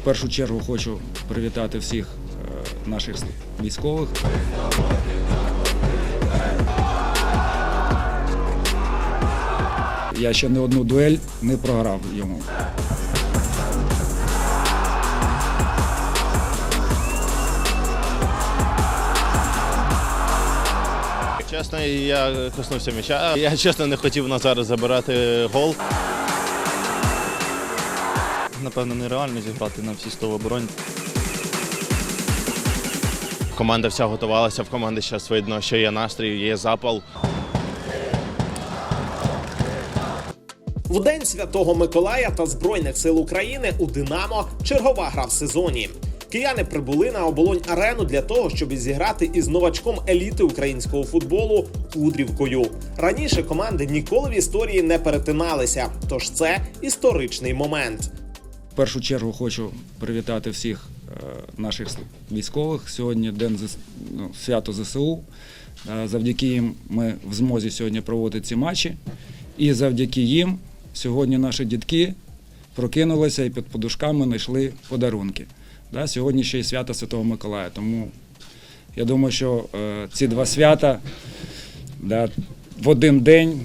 В першу чергу хочу привітати всіх е, наших військових. Я ще не одну дуель не програв йому. Чесно, я коснувся м'яча. Я чесно не хотів на зараз забирати гол. Напевно, нереально зіграти на всі 100 в обороні. Команда вся готувалася, в команди зараз видно, що є настрій, є запал. В день святого Миколая та Збройних сил України у Динамо чергова гра в сезоні. Кияни прибули на оболонь арену для того, щоб зіграти із новачком еліти українського футболу Кудрівкою. Раніше команди ніколи в історії не перетиналися, тож це історичний момент. В першу чергу хочу привітати всіх е, наших військових. Сьогодні день ну, свято ЗСУ. Е, Завдяки їм ми в змозі сьогодні проводити ці матчі. І завдяки їм сьогодні наші дітки прокинулися і під подушками знайшли подарунки. Да, сьогодні ще й свято Святого Миколая. Тому я думаю, що е, ці два свята в один день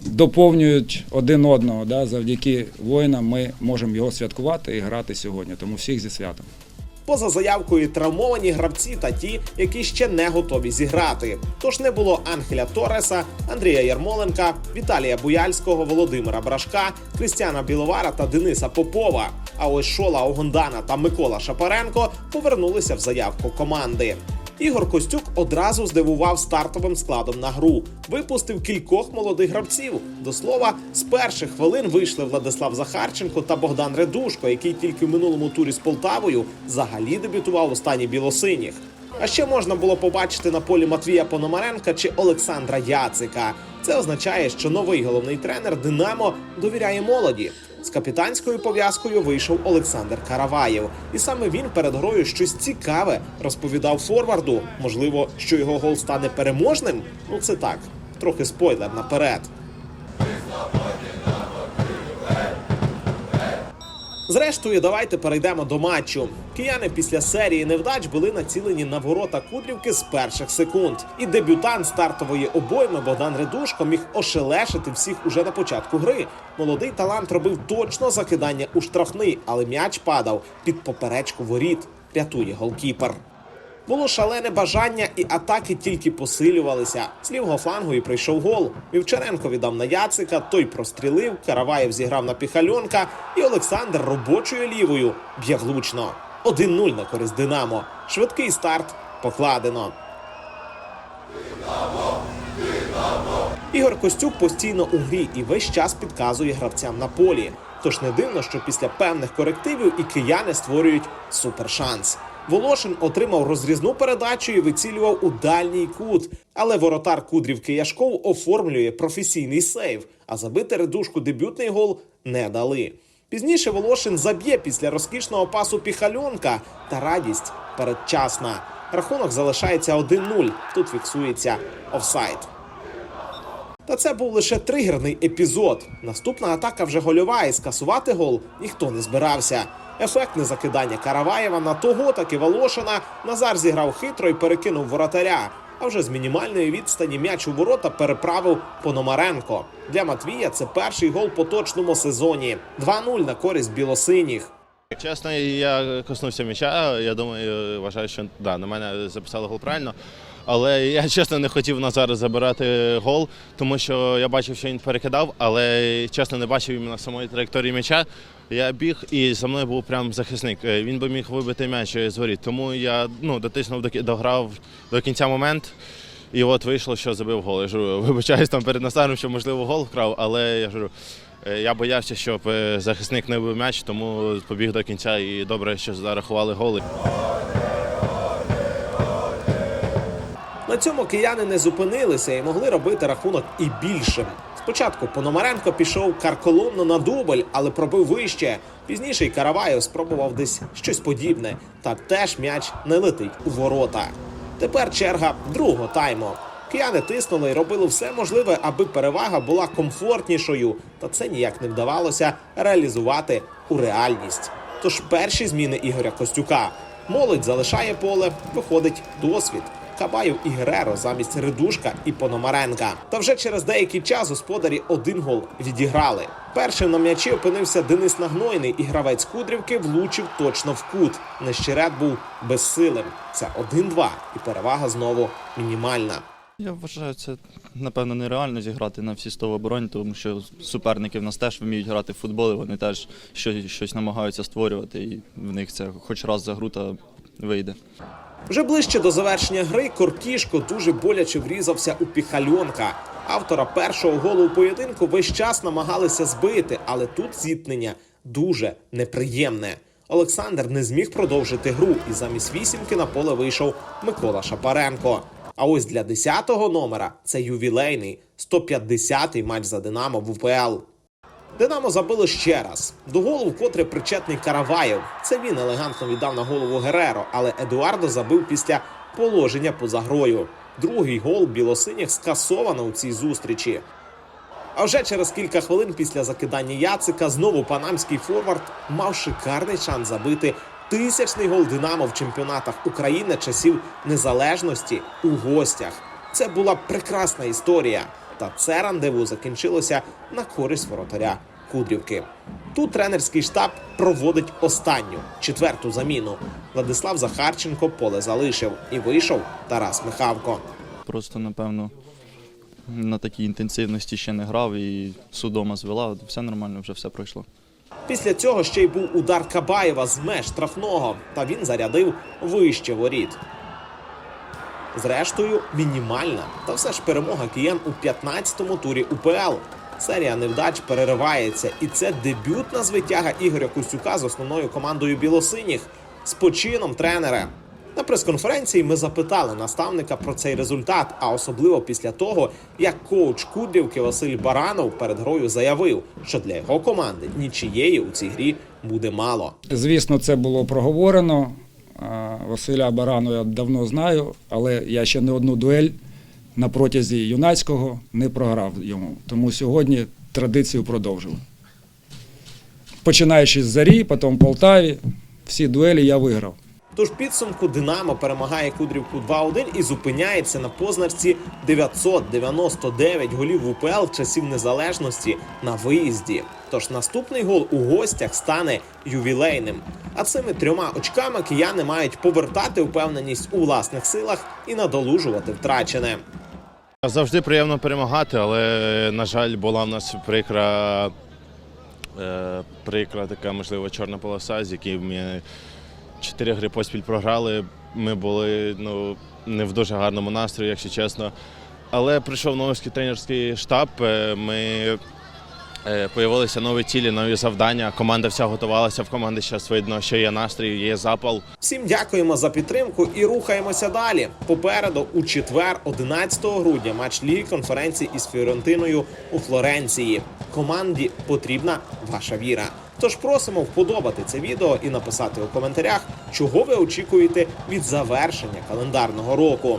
доповнюють один одного. Да, завдяки воїнам ми можемо його святкувати і грати сьогодні. Тому всіх зі святом. Поза заявкою травмовані гравці та ті, які ще не готові зіграти. Тож не було Ангеля Тореса, Андрія Ярмоленка, Віталія Буяльського, Володимира Брашка, Крістіана Біловара та Дениса Попова. А ось Шола Огондана та Микола Шапаренко повернулися в заявку команди. Ігор Костюк одразу здивував стартовим складом на гру. Випустив кількох молодих гравців. До слова, з перших хвилин вийшли Владислав Захарченко та Богдан Редушко, який тільки в минулому турі з Полтавою взагалі дебютував у стані білосиніх. А ще можна було побачити на полі Матвія Пономаренка чи Олександра Яцика. Це означає, що новий головний тренер Динамо довіряє молоді. З капітанською пов'язкою вийшов Олександр Караваєв, і саме він перед грою щось цікаве розповідав форварду. Можливо, що його гол стане переможним? Ну це так, трохи спойлер наперед. Зрештою, давайте перейдемо до матчу. Кияни після серії невдач були націлені на ворота Кудрівки з перших секунд. І дебютант стартової обойми Богдан Редушко міг ошелешити всіх уже на початку гри. Молодий талант робив точно закидання у штрафний, але м'яч падав під поперечку воріт. Рятує голкіпер. Було шалене бажання, і атаки тільки посилювалися. З лівого флангу і прийшов гол. Вівчаренко віддав на Яцика, той прострілив, Караваєв зіграв на Піхальонка, і Олександр робочою лівою б'є влучно. 1-0 на користь Динамо. Швидкий старт покладено. Ігор Костюк постійно у грі і весь час підказує гравцям на полі. Тож не дивно, що після певних корективів і кияни створюють супершанс. Волошин отримав розрізну передачу і вицілював у дальній кут. Але воротар Кудрівки Яшков оформлює професійний сейв, а забити редушку дебютний гол не дали. Пізніше Волошин заб'є після розкішного пасу Піхальонка, та радість передчасна. Рахунок залишається 1-0. Тут фіксується офсайд. Та це був лише тригерний епізод. Наступна атака вже гольова, і скасувати гол ніхто не збирався. Ефектне закидання Караваєва на того таки Волошина. Назар зіграв хитро і перекинув воротаря. А вже з мінімальної відстані м'яч у ворота переправив Пономаренко. Для Матвія це перший гол по точному сезоні. 2-0 на користь білосиніх. Чесно, я коснувся м'яча. Я думаю, вважаю, що да, на мене записали гол правильно. Але я чесно не хотів на зараз забирати гол, тому що я бачив, що він перекидав, але чесно не бачив іменно самої траєкторії м'яча. Я біг і за мною був прям захисник. Е, Він би міг вибити м'яч з воріт. Тому я ну, дотиснув дограв до кінця момент. І от вийшло, що забив гол. Я ж говорю, вибачаюсь там перед Назаром, що можливо гол вкрав, але я ж говорю, е, я боявся, щоб е, захисник не вбив м'яч, тому побіг до кінця і добре, що зарахували голи. Цьому кияни не зупинилися і могли робити рахунок і більшим. Спочатку Пономаренко пішов карколомно на дубль, але пробив вище. Пізніше й спробував десь щось подібне. Та теж м'яч не летить у ворота. Тепер черга другого тайму. Кияни тиснули і робили все можливе, аби перевага була комфортнішою, та це ніяк не вдавалося реалізувати у реальність. Тож перші зміни Ігоря Костюка. Молодь залишає поле, виходить досвід. Кабаєв і Гереро замість Редушка і Пономаренка. Та вже через деякий час господарі один гол відіграли. Першим на м'ячі опинився Денис Нагнойний, і гравець Кудрівки влучив точно в кут. Нещерет був безсилим. Це 1-2, і перевага знову мінімальна. Я вважаю, це напевно нереально зіграти на всі 100 в обороні, тому що суперники в нас теж вміють грати в футбол, і вони теж щось, щось намагаються створювати, і в них це хоч раз за гру та вийде. Вже ближче до завершення гри Коркішко дуже боляче врізався у піхальонка. Автора першого голу у поєдинку весь час намагалися збити, але тут зіткнення дуже неприємне. Олександр не зміг продовжити гру, і замість вісімки на поле вийшов Микола Шапаренко. А ось для 10-го номера це ювілейний 150-й матч за Динамо в УПЛ. Динамо забило ще раз. До голу вкотре причетний Караваєв. Це він елегантно віддав на голову Гереро, але Едуардо забив після положення поза грою. Другий гол білосиніх скасовано у цій зустрічі. А вже через кілька хвилин після закидання Яцика знову панамський форвард мав шикарний шанс забити тисячний гол Динамо в чемпіонатах України часів незалежності у гостях. Це була прекрасна історія. Та це рандеву закінчилося на користь воротаря Кудрівки. Тут тренерський штаб проводить останню четверту заміну. Владислав Захарченко поле залишив і вийшов Тарас Михавко. Просто, напевно, на такій інтенсивності ще не грав і судома звела, все нормально, вже все пройшло. Після цього ще й був удар Кабаєва з меж штрафного, та він зарядив вище воріт. Зрештою, мінімальна, та все ж перемога киян у 15-му турі УПЛ. Серія невдач переривається, і це дебютна звитяга Ігоря Костюка з основною командою білосиніх з почином тренера. На прес-конференції ми запитали наставника про цей результат, а особливо після того, як коуч Кудрівки Василь Баранов перед грою заявив, що для його команди нічиєї у цій грі буде мало. Звісно, це було проговорено. Василя Барану я давно знаю, але я ще не одну дуель на протязі юнацького не програв йому. Тому сьогодні традицію продовжили. Починаючи з Зарі, потім Полтаві, всі дуелі я виграв. Тож підсумку Динамо перемагає Кудрівку 2-1 і зупиняється на позначці 999 голів в УПЛ часів незалежності на виїзді. Тож наступний гол у гостях стане ювілейним. А цими трьома очками кияни мають повертати впевненість у власних силах і надолужувати втрачене. Завжди приємно перемагати, але, на жаль, була в нас прикра, е, прикра така, можливо, чорна полоса, з якою ми чотири гри поспіль програли. Ми були ну, не в дуже гарному настрої, якщо чесно. Але прийшов новий тренерський штаб. е, Ми появилися нові цілі, нові завдання. Команда вся готувалася. В команди зараз видно, що є настрій, є запал. Всім дякуємо за підтримку і рухаємося далі. Попереду у четвер, 11 грудня, матч ліги конференції із Фіорентиною у Флоренції. Команді потрібна ваша віра. Тож просимо вподобати це відео і написати у коментарях, чого ви очікуєте від завершення календарного року.